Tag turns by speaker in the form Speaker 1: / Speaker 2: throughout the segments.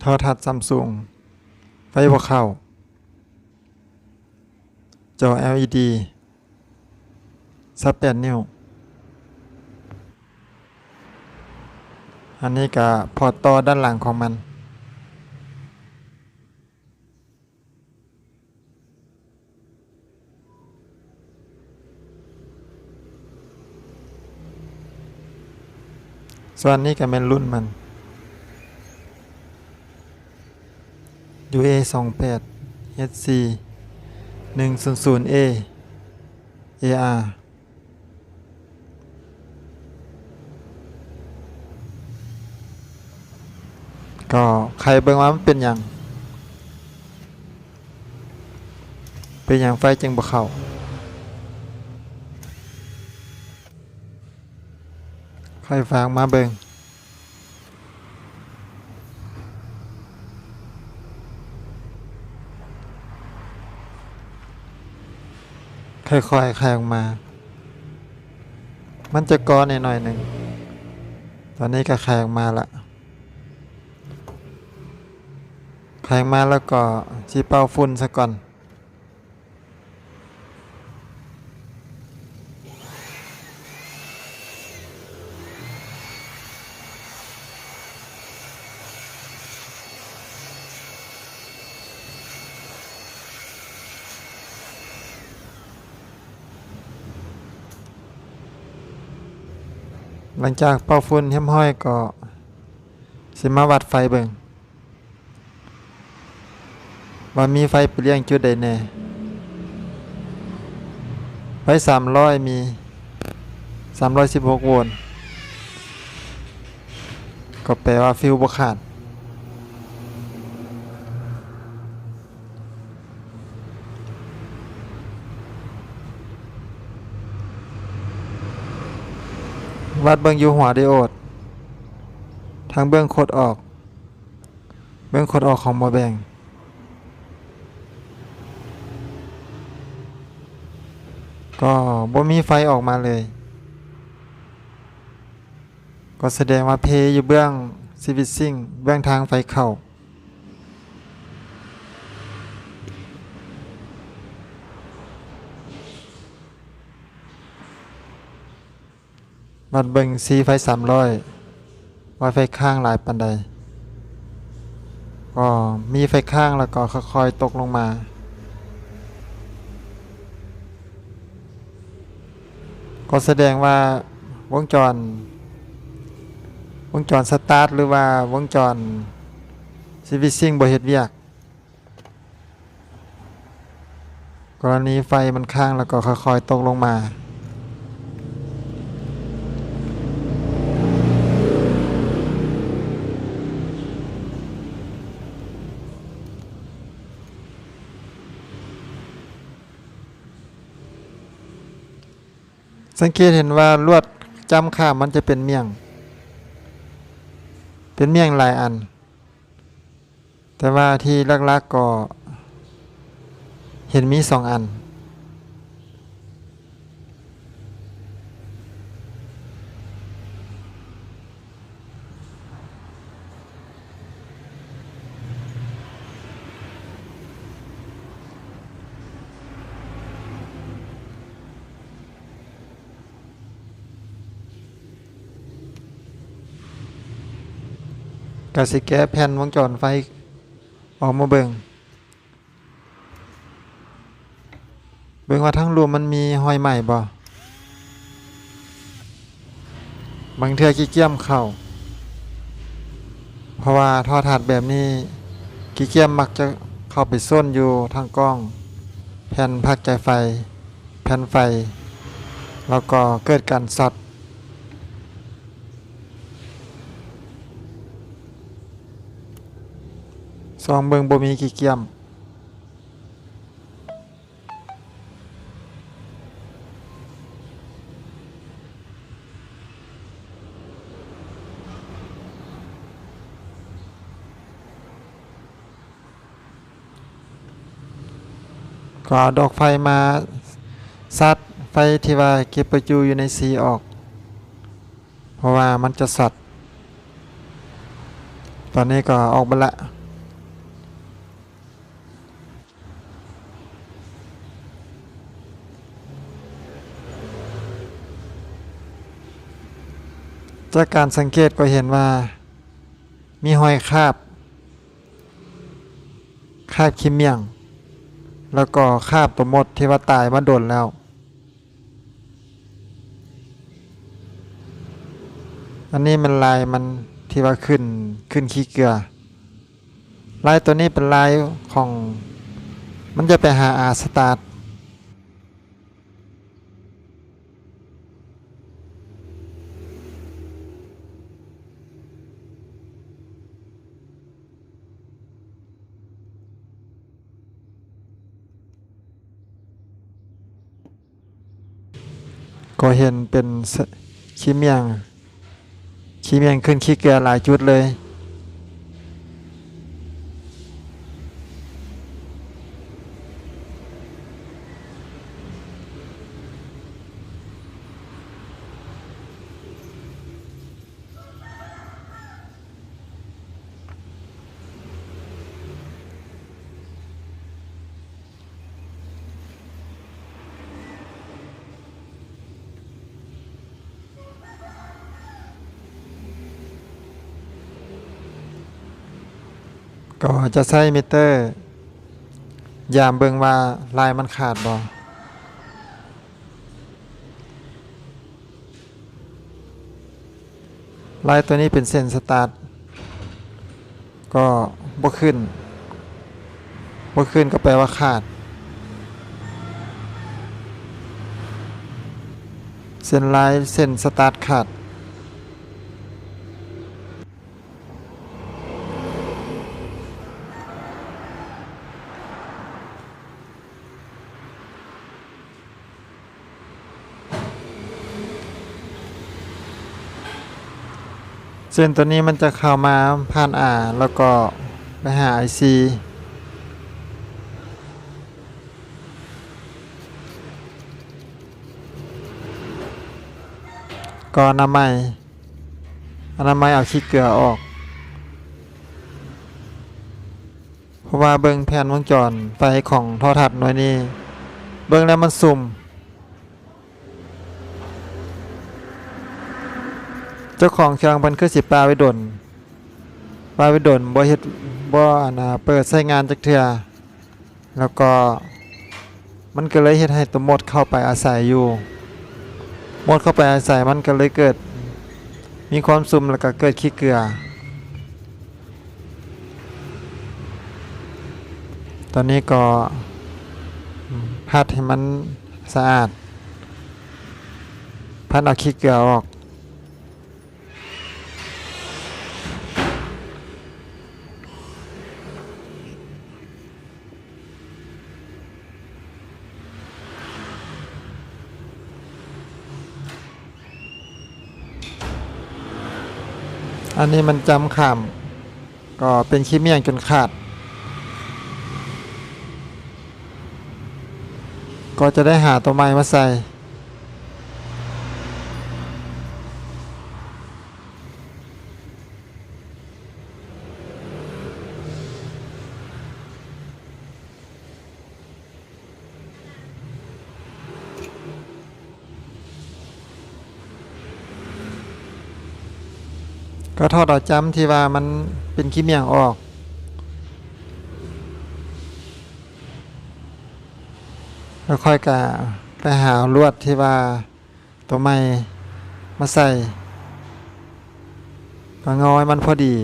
Speaker 1: โทรทัศน์ซัมซุงไฟบ่เข้า จอ LED ซับ8นิ้ว อันนี้ก็พอร์ตต่อด้านหลังของมัน ส่วนนี้ก็เป็นรุ่นมัน UA 2 8 HC 1 0 0 A AR ก็ใครเบิ่งว่ามันเป็นอย่าง เป็นอย่างไฟจึงบ่เข้าใครฝากมาเบิ่ง ค่อยๆคลายออกมา มันจะก้อนหน่อยหนึ่ง ตอนนี้ก็คลายออกมาละคลายมาแล้วก็ชีเป้าฟุ้นซะก่อน หลังจากเป่าฝุ่นเฮี้มห้อยก็สิมาวัดไฟเบิ่งว่ามีไฟเปลี่ยงจุดใดแน่ไฟสามร้อยมีสามร้อยสิบหกโวลต์ก็แปลว่าฟิวบ่ขาด วัดเบื้องยูหัวไดโอดทางเบื้องโคดออก เบื้องโคดออกของโมอแบงก็บ่มีไฟออกมาเลย ก็แสดงว่าเพอยู่เบื้องซีวิซิ่งเบื้องทางไฟเข้า วัดเบิงสีไฟสามร้อยไวไฟข้างหลายปันใดก็มีไฟข้างแล้วก็ค่อยๆตกลงมา ก็แสดงว่าวงจร วงจรสตาร์ทหรือว่าวงจรซีวิซิ่งบ่เฮ็ดเวียก กรณีไฟมันข้างแล้วก็ค่อยๆตกลงมา สังเกตเห็นว่าลวดจำข้ามมันจะเป็นเมี่ยง เป็นเมี่ยงหลายอัน แต่ว่าที่ลักๆก็เห็นมีสองอัน กสิแก้แผ่นวงจรไฟออกมาเบิงเบิงว่าทั้งรวมมันมีหอยใหม่บ่บางเทือขี้เกียมเข้าเพราะว่าท่อถาดแบบนี้ขี้เกียมมักจะเข้าไปส้นอยู่ทางกล้อง แผ่นพักใจไฟ แผ่นไฟ แล้วก็เกิดการสอด ซองเบิงบ่มีกี่เกียมก็เอดอกไฟมาซัดไฟที่ว่าเก็บประจุอยู่ในสีออก เพราะว่ามันจะสัดไฟอนนี้ก็ออกมาละ จากการสังเกตก็เห็นว่า มีหอยคาบ คาบคิมเมียง แล้วก็คาบตัวมดที่ว่าตายมาโดนแล้ว อันนี้มันลายมันที่ว่าขึ้นขึ้นขี้เกลือ ลายตัวนี้เป็นลายของ มันจะไปหาอาสตาร์ ก็เห็นเป็นขี้เมียงขี้เมียงขึ้นขี้เกลือหลายจุดเลย ก็จะใช้มิเตอร์ ยามเบิงว่าลายมันขาดบ่ลายตัวนี้เป็นเส้นสตาร์ทก็บ่ขึ้นบ่ขึ้นก็แปลว่าขาด เส้นลายเส้นสตาร์ทขาด ส้นตัวนี้มันจะเข้ามาผ่านอ่าแล้วก็ไปหา IC ก็อนามัยอนามัยเอาขี้เกลือออก เพราะว่าเบิ่งแผ่นวงจรไฟของโทรทัศน์หน่วยนี้ เบิ่งแล้วมันสุ่ม เจ้าของเครื่องเพิ่นคือสิปลาไว้ดนปลาไว้ดนบ่เฮ็ดบ่อันน่ะเปิดใช้งานจักเทื่อแล้วก็มันก็เลยเฮ็ดให้ตัวมดเข้าไปอาศัยอยู่ มดเข้าไปอาศัยมันก็เลยเกิด มีความซุ่มแล้วก็เกิดขี้เกลือ ตอนนี้ก็พัดให้มันสะอาดพัดเอาขี้เกลือออก อันนี้มันจำขามก็เป็นขี้เมี่ยงจนขาด ก็จะได้หาตัวไม้มาใส่ ก็ทอดเอาจำที่ว่ามันเป็นขี้เมี่ยงออก แล้วค่อยกะไปหาลวดที่ว่าตัวไม้มาใส่ก็งอยมันพอดี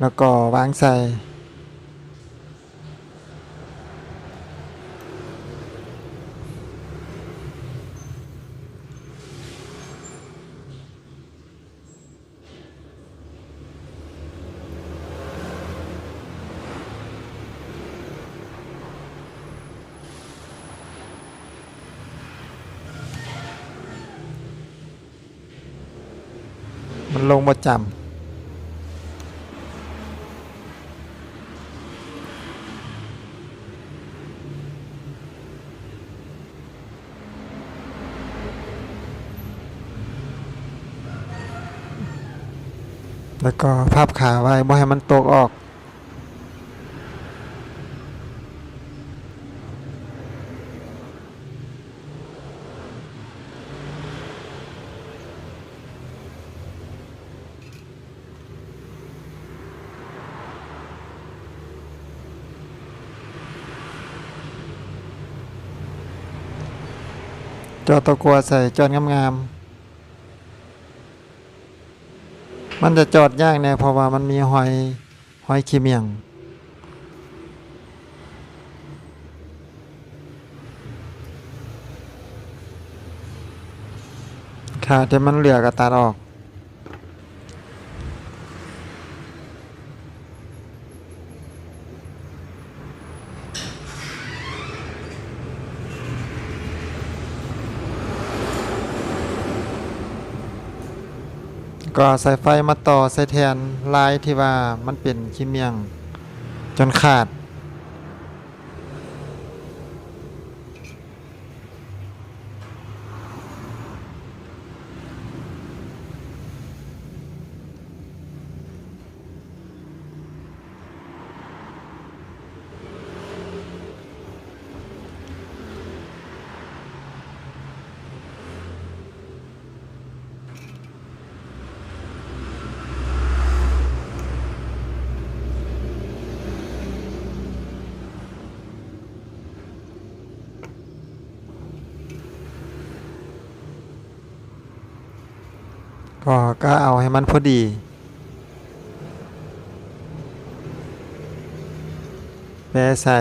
Speaker 1: แล้วก็วางใส่ มันลงประจแล้วก็พับขาไว้บ่ให้มันตกออก จอตะกัวใส่จอดงามๆ มันจะจอดยากแน่เพราะว่ามันมีหอยหอยขี้เมียง ค่ะแต่มันเหลือกระตัดออก ก็ใส่ไฟมาต่อใส่แทนลายที่ว่ามันเป็นขี้เมียง จนขาด ก็ก็เอาให้มันพอดี แปะใส่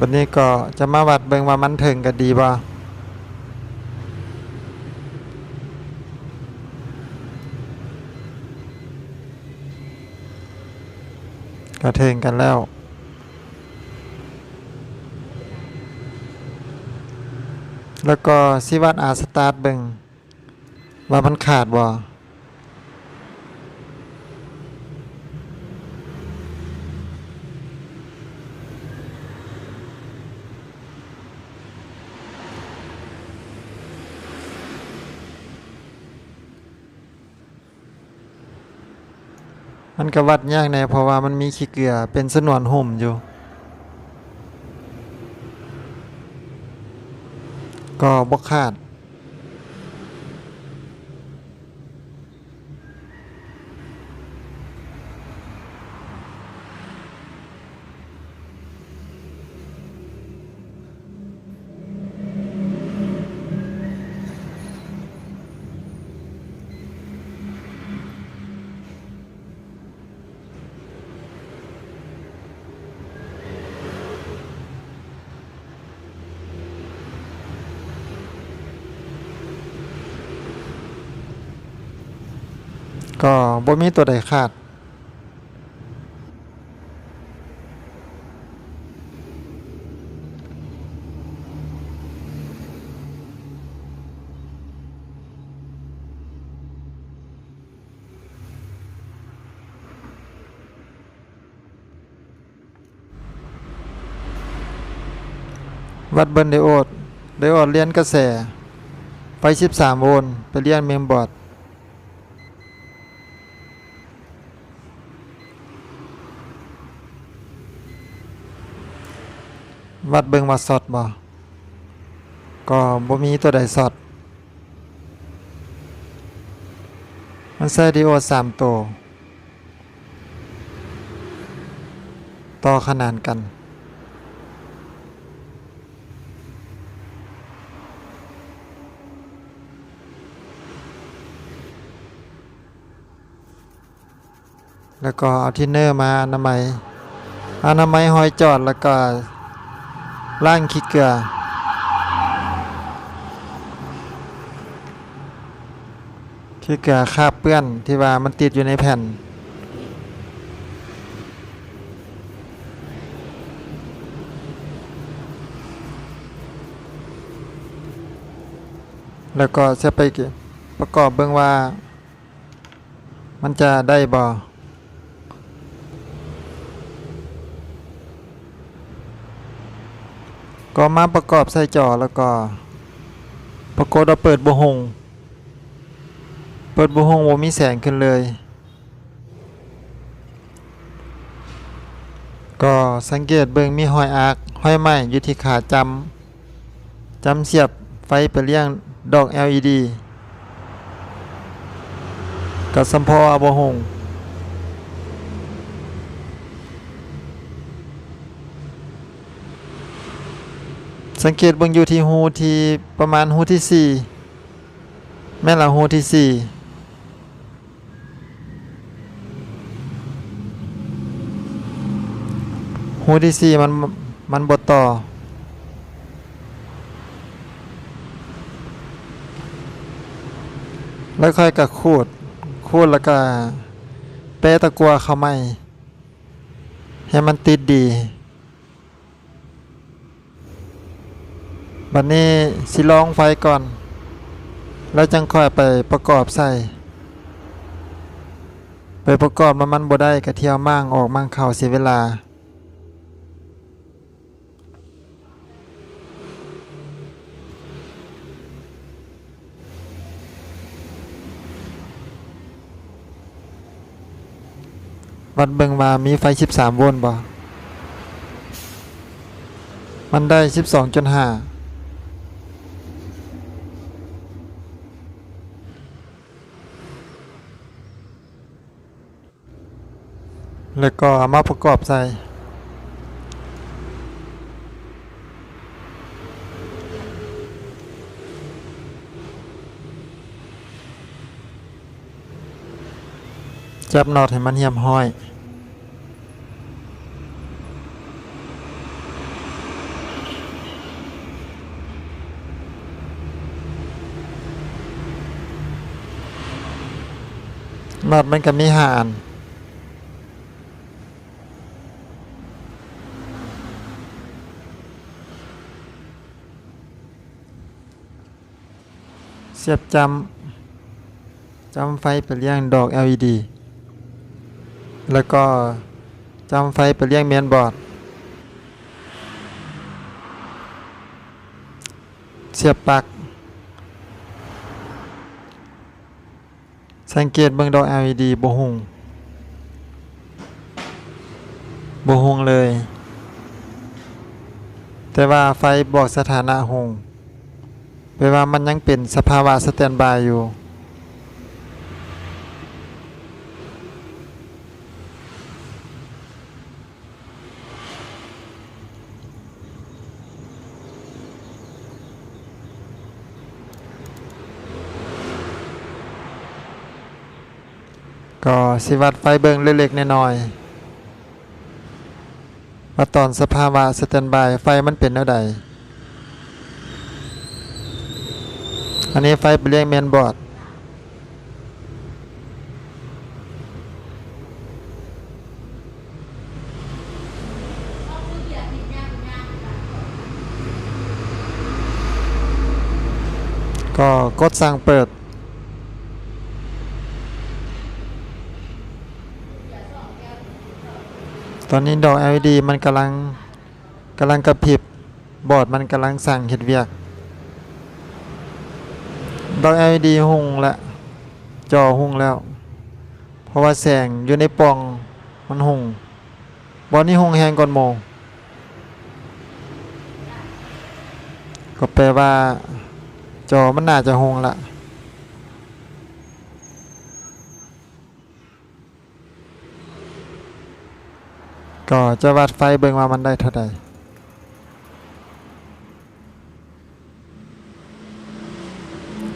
Speaker 1: บันนี้ก็จะมาวัดเบิ่งว่ามันถึงกันดีบ่ ก ระเทงกันแล้ว แล้วก็สิวัดอาสตาร์ทเบิงว่ามันขาดบ่ มันก็วัดยากแน่เพราะว่ามันมีขี้เกลือเป็นสนวนห่มอยู่ ก็บกขาด ก็บ่มีตัวใดขาดวัดเบิร์นไดโอดไดโอดเลียนกระแสไฟ13 โวลต์ไปเลียนเมมบอร์ด วัดเบิงว่าสอดบ่ก็บ่มีตัวใดสอดมันใส่ดิโอด3ตัวต่อขนานกัน แล้วก็เอาทินเนอร์มาอนามัยอนามัยหอยจอดแล้วก็ ล่างขี้เกลือขี้เกลือคาบเปื้อนที่ว่ามันติดอยู่ในแผ่น แล้วก็จะไปประกอบเบิ่งว่า มันจะได้บ่ ก็มาประกอบใส่จอแล้วก็ปรากฏว่าเปิดบ่หง เปิดบ่หงบ่มีแสงขึ้นเลย ก็สังเกตเบิงมีหอยอากหอยไหม้อยู่ที่ขาจำจำเสียบไฟไปเลี้ยงดอก LED กับสัมพออาบ่หง สังเกตเบิ่งอยู่ที่หูที่ประมาณหูที่สี่แม่นละหูที่สี่หูที่สี่มันมันบดต่อ แล้วค่อยกับขูดขูดแล้วก็เปะตะกัวเข้าไม่ให้มันติดดี บัดนี้สิลองไฟก่อน แล้วจังค่อยไปประกอบใส่ ไปประกอบมันมันบ่ได้กระเที่ยวมั่งออกมั่งเข้าเสียเวลาวัดเบิงมามีไฟ 13 โวลต์บ่ มันได้ 12.5 แล้วก็เอามาประกอบใส่จับน็อตให้มันเหี่ยมห้อย น็อตมันก็มีหัน เสียบจำจำไฟไปเลี้ยงดอก LED แล้วก็จำไฟไปเลี้ยงเมนบอร์ดเสียบปลั๊กสังเกตเบิ่งดอก LED บ่หุงบ่หุงเลย แต่ว่าไฟบอกสถานะหุง แปลว่ามันยังเป็นสภาวะสแตนบายอยู่ ก็สิวัดไฟเบิงเล็กๆน้อยๆว่าตอนสภาวะสแตนบายไฟมันเป็นเท่าใด อันนี้ไฟไปเลี้ยงเมนบอร์ดก็กดสั่งเปิด ตอนนี้ดอก LED มันกำลังกำลังกระพริบบอร์ดมันกำลังสั่งเห็ดเวียก ดอก LED หุงและจอหุงแล้ว เพราะว่าแสงอยู่ในปล่องมันหุงบอลนี้หุงแหงก่อนโมก็แปลว่า จอมันน่าจะหุงละก็จะวัดไฟเบิ่งว่ามันได้เท่าใด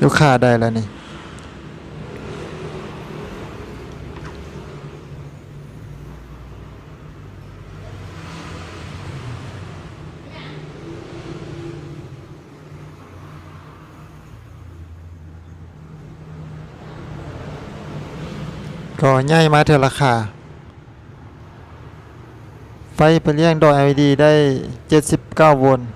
Speaker 1: ลูกค้าได้แล้วนี่ก็ย่ายมาเถอะราคา ไฟไปเลี้ยงดอ LED ได้ 79 โวลต์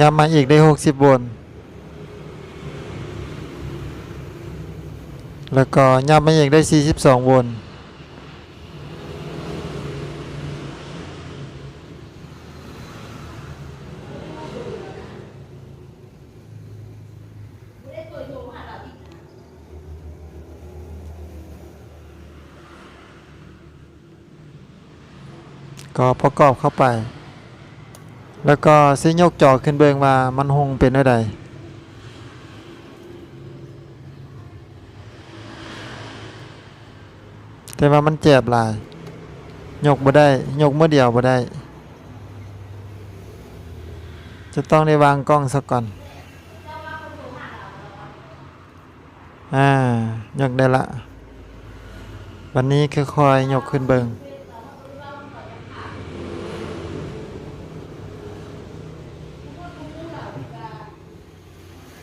Speaker 1: ย้ำมาอีกได้60โวล์แล้วก็ย้ำมาอีกได้42โวล์ก็ประกอบเข้าไป แล้วก็สิยกจอขึ้นเบิงว่ามันหงเป็นอะไรแต่ว่ามันเจ็บหลายยกบ่ได้ยกเมื่อเดียวบ่ได้ จะต้องได้วางกล้องสักก่อนอ่ายกได้ละ วันนี้ค่อยๆยกขึ้นเบิง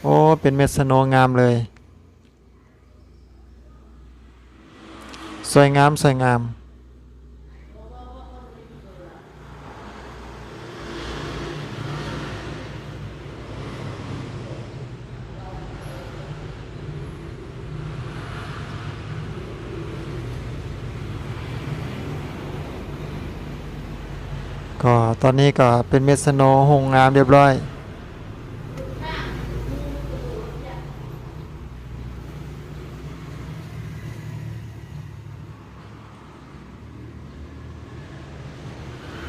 Speaker 1: โอ้ เป็นเม็ดสโนงามเลย สวยงาม สวยงาม ก็ตอนนี้ก็เป็นเม็ดสโนหงงามเรียบร้อย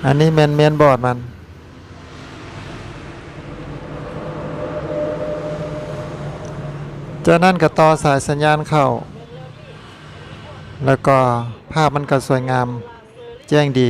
Speaker 1: อันนี้เมนเมนบอร์ดมัน จากนั้นก็ต่อสายสัญญาณเข้า แล้วก็ภาพมันก็สวยงาม แจ้งดี